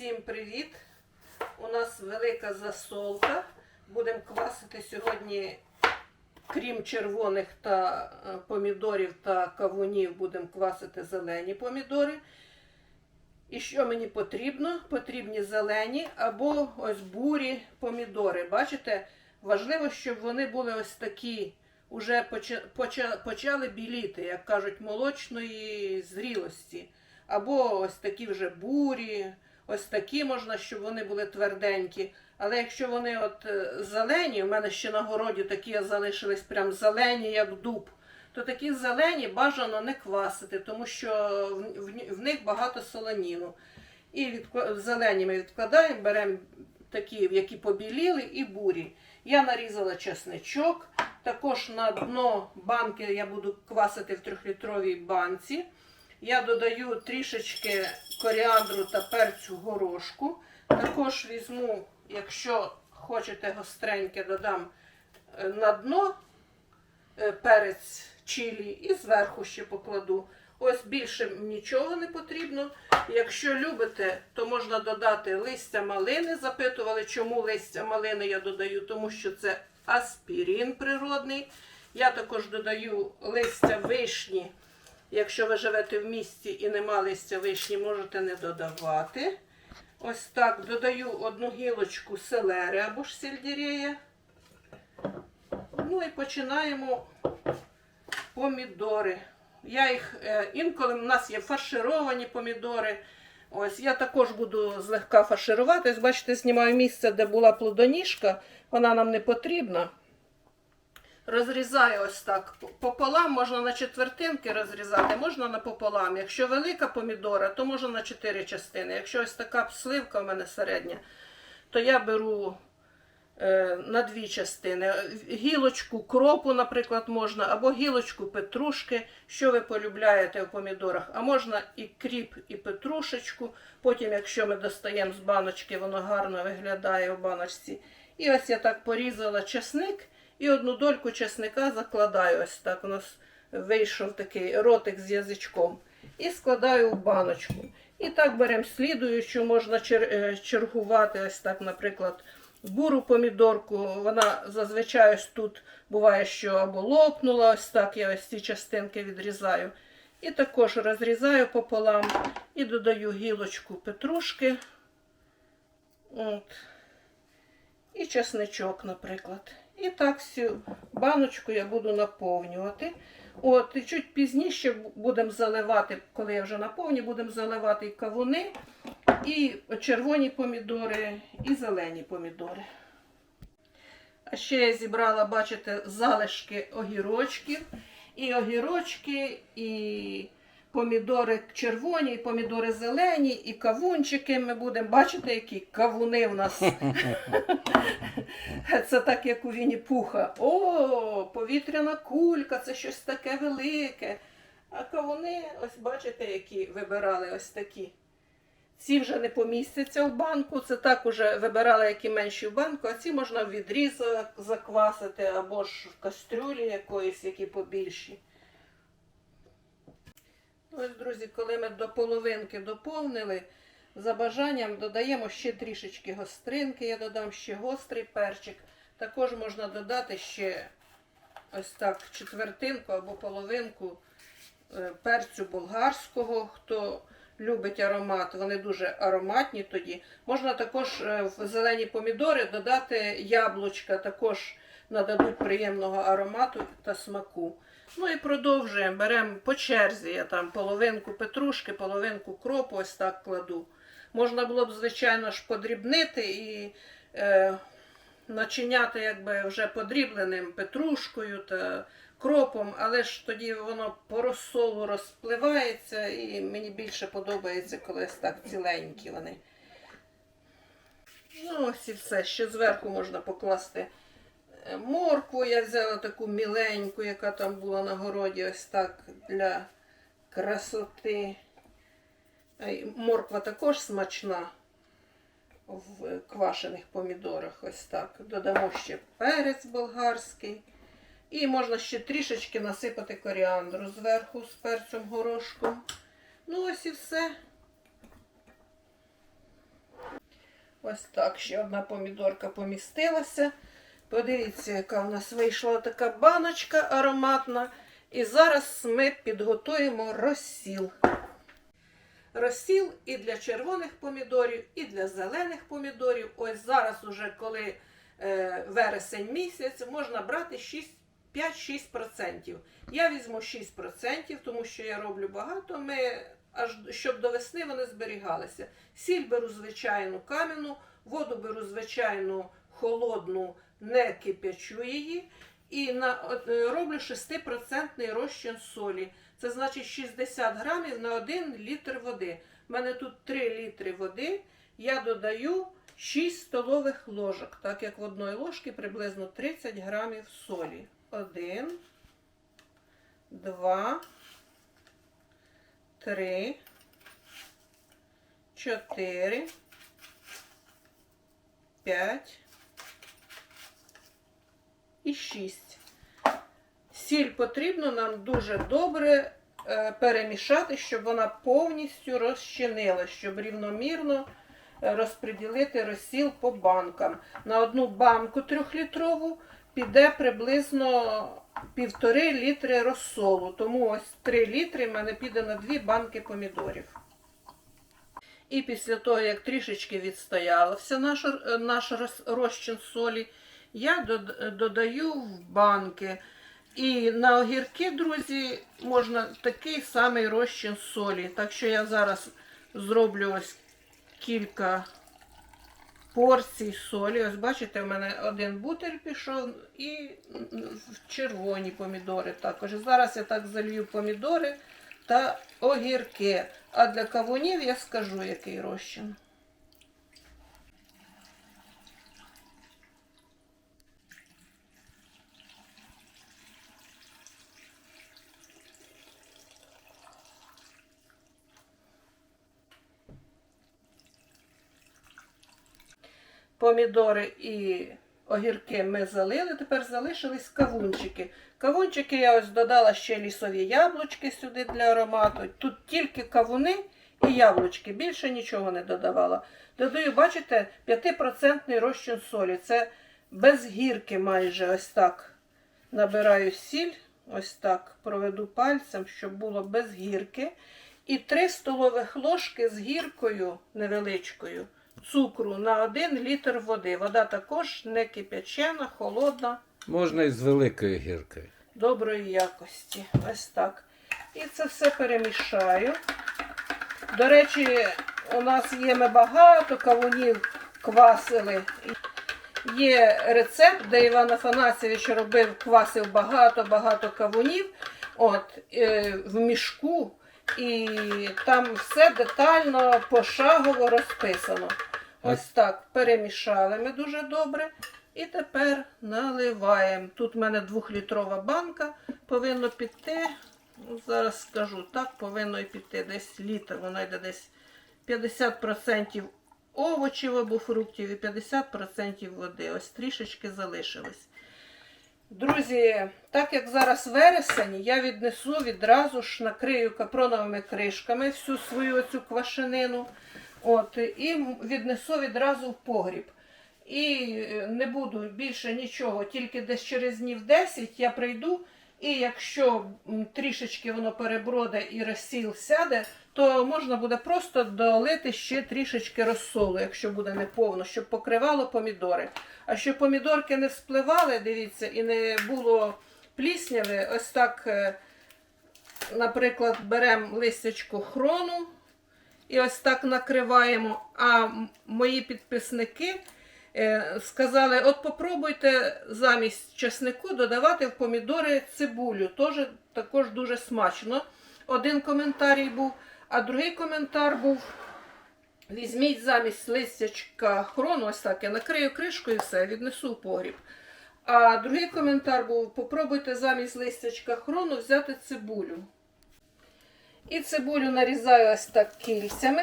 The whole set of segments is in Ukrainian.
Всім привіт! У нас велика засолка. Будемо квасити сьогодні, крім червоних та е, помідорів та кавунів, будемо квасити зелені помідори. І що мені потрібно? Потрібні зелені або ось бурі помідори. Бачите, важливо, щоб вони були ось такі, поча- почали біліти, як кажуть, молочної зрілості. Або ось такі вже бурі, ось такі можна, щоб вони були тверденькі. Але якщо вони от е, зелені, у мене ще на городі такі залишились прям зелені, як дуб, то такі зелені бажано не квасити, тому що в, них багато солоніну. І зелені ми відкладаємо, беремо такі, які побіліли, і бурі. Я нарізала чесничок. Також на дно банки я буду квасити в трьохлітровій банці. Я додаю трішечки коріандру та перцю горошку. Також візьму, якщо хочете гостреньке, додам е, на дно е, перець чилі і зверху ще покладу. Ось більше нічого не потрібно. Якщо любите, то можна додати листя малини. Запитували, чому листя малини я додаю, тому що це аспірин природний. Я також додаю листя вишні. Якщо ви живете в місті і нема листя вишні, можете не додавати. Ось так додаю одну гілочку селери або ж сельдерея. Ну і починаємо помідори. Я їх е, інколи в нас є фаршировані помідори. Ось я також буду злегка фаршируватись. Бачите, знімаю місце, де була плодоніжка. Вона нам не потрібна. Розрізаю ось так. Пополам можна на четвертинки розрізати, можна напополам. Якщо велика помідора, то можна на чотири частини. Якщо ось така сливка у мене середня, то я беру е, на дві частини. Гілочку кропу, наприклад, можна, або гілочку петрушки, що ви полюбляєте в помідорах. А можна і кріп, і петрушечку. Потім, якщо ми достаємо з баночки, воно гарно виглядає в баночці. І ось я так порізала чесник. І одну дольку чесника закладаю ось так. У нас вийшов такий ротик з язичком. І складаю в баночку. І так беремо слідуючу, можна е, чергувати, ось так, наприклад, буру помідорку. Вона зазвичай ось тут буває, що або лопнула, ось так я ось ці частинки відрізаю. І також розрізаю пополам і додаю гілочку петрушки. От. І чесничок, наприклад. І так всю баночку я буду наповнювати. От, і чуть пізніше будемо заливати, коли я вже наповню, будемо заливати і кавуни, і червоні помідори, і зелені помідори. А ще я зібрала, бачите, залишки огірочків. І огірочки, і помідори червоні, і помідори зелені, і кавунчики ми будемо. Бачите, які кавуни в нас. Це так, як у Вінні Пуха. О, повітряна кулька, це щось таке велике. А кавуни, ось бачите, які вибирали ось такі. Ці вже не помістяться в банку, це так уже вибирали, які менші в банку, а ці можна в відріз заквасити або ж в кастрюлі якоїсь, які побільші. Ось, друзі, коли ми до половинки доповнили, за бажанням додаємо ще трішечки гостринки. Я додам ще гострий перчик. Також можна додати ще ось так четвертинку або половинку е, перцю болгарського. Хто любить аромат, вони дуже ароматні тоді. Можна також е, в зелені помідори додати яблучка, також нададуть приємного аромату та смаку. Ну і продовжуємо. Беремо по черзі. Я там половинку петрушки, половинку кропу, ось так кладу. Можна було б, звичайно ж, подрібнити і е, начиняти якби вже подрібленим петрушкою та кропом, але ж тоді воно по розсолу розпливається, і мені більше подобається, коли ось так ціленькі вони. Ну, ось і все. Ще зверху можна покласти моркву. Я взяла таку міленьку, яка там була на городі, ось так для красоти. Морква також смачна в квашених помідорах. Ось так. Додамо ще перець болгарський. І можна ще трішечки насипати коріандру зверху з перцем горошком. Ну, ось і все. Ось так, ще одна помідорка помістилася. Подивіться, яка в нас вийшла така баночка ароматна. І зараз ми підготуємо розсіл. Розсіл і для червоних помідорів, і для зелених помідорів. Ось зараз, уже коли е, вересень місяць, можна брати 5-6%. Я візьму 6%, тому що я роблю багато. Ми аж щоб до весни вони зберігалися. Сіль беру звичайну кам'яну, воду беру звичайну холодну, не кип'ячу її. І на, е, роблю 6% розчин солі. Це значить 60 грамів на 1 літр води. У мене тут 3 літри води. Я додаю 6 столових ложок, так як в одної ложки приблизно 30 грамів солі. 1, 2, 3, 4, 5 і 6. Сіль потрібно нам дуже добре е, перемішати, щоб вона повністю розчинила, щоб рівномірно е, розподілити розсіл по банкам. На одну банку трьохлітрову піде приблизно півтори літри розсолу. Тому ось 3 літри в мене піде на дві банки помідорів. І після того, як трішечки відстоявся наш, е, наш розчин солі, я додаю в банки. І на огірки, друзі, можна такий самий розчин солі. Так що я зараз зроблю ось кілька порцій солі. Ось бачите, в мене один бутер пішов і червоні помідори також. Зараз я так залью помідори та огірки. А для кавунів я скажу, який розчин. Помідори і огірки ми залили, тепер залишились кавунчики. Кавунчики я ось додала ще лісові яблучки сюди для аромату. Тут тільки кавуни і яблучки, більше нічого не додавала. Додаю, бачите, 5% розчин солі. Це без гірки майже ось так. Набираю сіль, ось так проведу пальцем, щоб було без гірки. І 3 столових ложки з гіркою невеличкою цукру на 1 літр води. Вода також не кип'ячена, холодна, Можна і з великою гіркою. доброї якості. Ось так. І це все перемішаю. До речі, у нас є ми багато кавунів квасили. Є рецепт, де Іван Афанасьович робив, квасив багато-багато кавунів от, е, в мішку. І там все детально, пошагово розписано. Ось так перемішали ми дуже добре. І тепер наливаємо. Тут в мене двохлітрова банка повинно піти. ну, Зараз скажу, так, повинно і піти десь літр. Воно йде десь 50% овочів або фруктів і 50% води. Ось трішечки залишилось. Друзі, так як зараз вересень, я віднесу відразу ж накрию капроновими кришками всю свою цю квашенину. От, і віднесу відразу в погріб. І е, не буду більше нічого, тільки десь через днів 10 я прийду. І якщо трішечки воно переброде і розсіл сяде, то можна буде просто долити ще трішечки розсолу, якщо буде неповно, щоб покривало помідори. А щоб помідорки не вспливали, дивіться, і не було плісняви, ось так, е, наприклад, беремо листячко хрону і ось так накриваємо. А мої підписники е, сказали: от попробуйте замість чеснику додавати в помідори цибулю. Тоже, також дуже смачно. Один коментарій був, а другий коментар був. Візьміть замість листячка хрону, ось так, я накрию кришкою і все, віднесу в погріб. А другий коментар був: попробуйте замість листячка хрону взяти цибулю. І цибулю нарізаю ось так кільцями.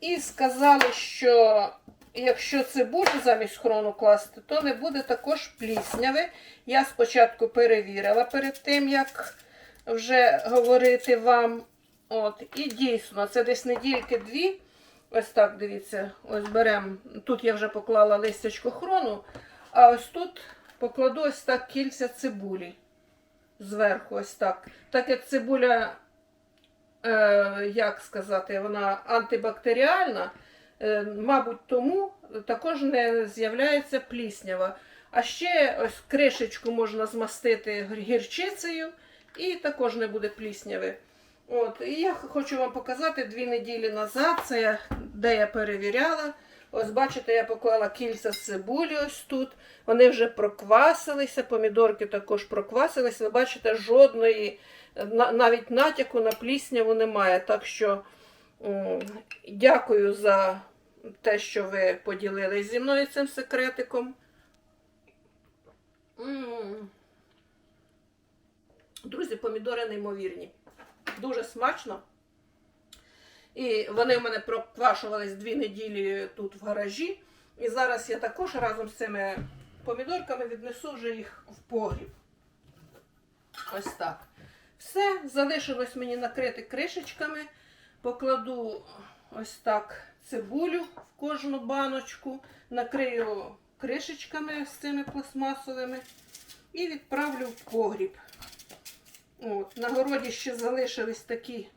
І сказали, що якщо цибулю замість хрону класти, то не буде також плісняви. Я спочатку перевірила перед тим, як вже говорити вам. От, і дійсно, це десь недільки дві Ось так, дивіться, ось беремо. Тут я вже поклала листячко хрону, а ось тут покладу ось так кільця цибулі. Зверху, ось так. Так як цибуля, як сказати, вона антибактеріальна, е, мабуть, тому також не з'являється пліснява. А ще ось кришечку можна змастити гірчицею і також не буде плісняви. От, і я хочу вам показати дві неділі назад, це я, де я перевіряла. Ось бачите, я поклала кільця цибулі ось тут. Вони вже проквасилися, помідорки також проквасилися. Ви бачите, жодної, навіть натяку на плісняву немає. Так що дякую за те, що ви поділились зі мною цим секретиком. Друзі, помідори неймовірні. Дуже смачно. І вони в мене проквашувались дві неділі тут в гаражі. І зараз я також разом з цими помідорками віднесу вже їх в погріб. Ось так. Все, залишилось мені накрити кришечками. Покладу ось так цибулю в кожну баночку, накрию кришечками з цими пластмасовими і відправлю в погріб. От, на городі ще залишились такі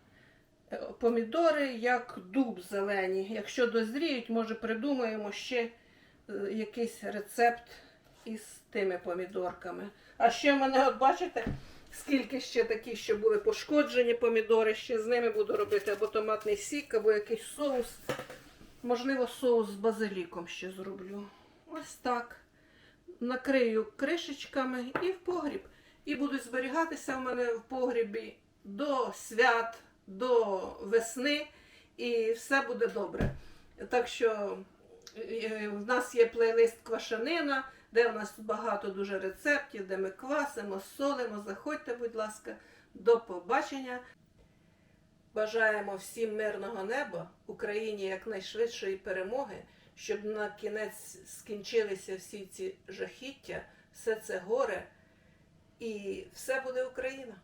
е, помідори, як дуб зелені. Якщо дозріють, може придумаємо ще е, якийсь рецепт із тими помідорками. А ще в мене, от бачите, скільки ще такі, що були пошкоджені помідори, ще з ними буду робити або томатний сік, або якийсь соус. Можливо, соус з базиліком ще зроблю. Ось так. Накрию кришечками і в погріб. І будуть зберігатися в мене в погрібі до свят, до весни, і все буде добре. Так що е, в нас є плейлист Квашанина, де в нас багато дуже рецептів, де ми квасимо, солимо. Заходьте, будь ласка, до побачення. Бажаємо всім мирного неба, Україні якнайшвидшої перемоги, щоб на кінець скінчилися всі ці жахіття, все це горе, і все буде Україна.